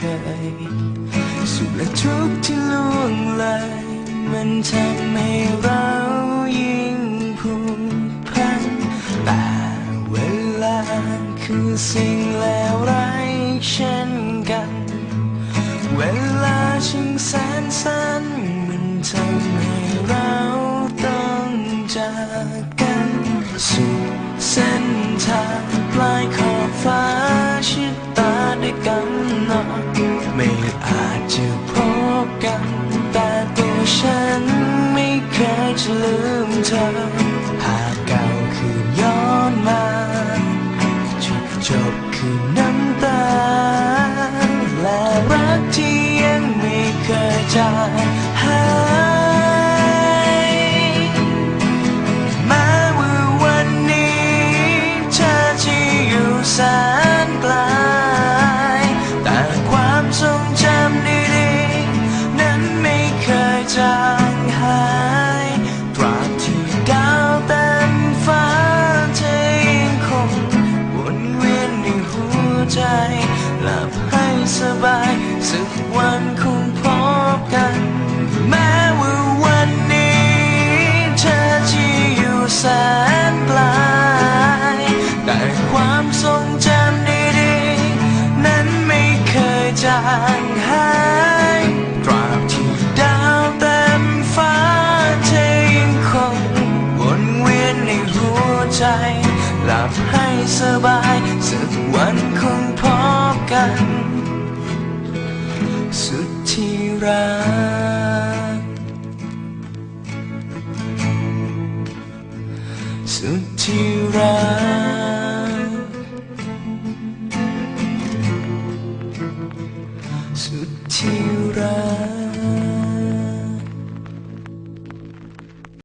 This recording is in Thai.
คย สุขและทุกข์ที่ล่วงเลยมันทำให้เรายิ่งผูกพันแต่เวลาคือสิ่งแล้วไรเช่นกัน เวลาชิงแสนสั้นมันทำให้ ไม่อาจจะพบกัน แต่ตัวฉันไม่เคยจะลืมเธอ หากเก่าคืนย้อนมาจุดจบคือน้ำตา และรักที่ยังไม่เคยจางหา ใจหลับให้สบายสักวันคงพบกัน แม้ว่าวันนี้เธอจะอยู่แสนไกลแต่ความทรงจำดีๆ นั้นไม่เคยจางหายตราบที่ดาวเต็มฟ้าเธอยังคงวนเวียนในหัวใจ หลับให้สบาย วันคงพบกัน สุดที่รัก สุดที่รัก สุดที่รัก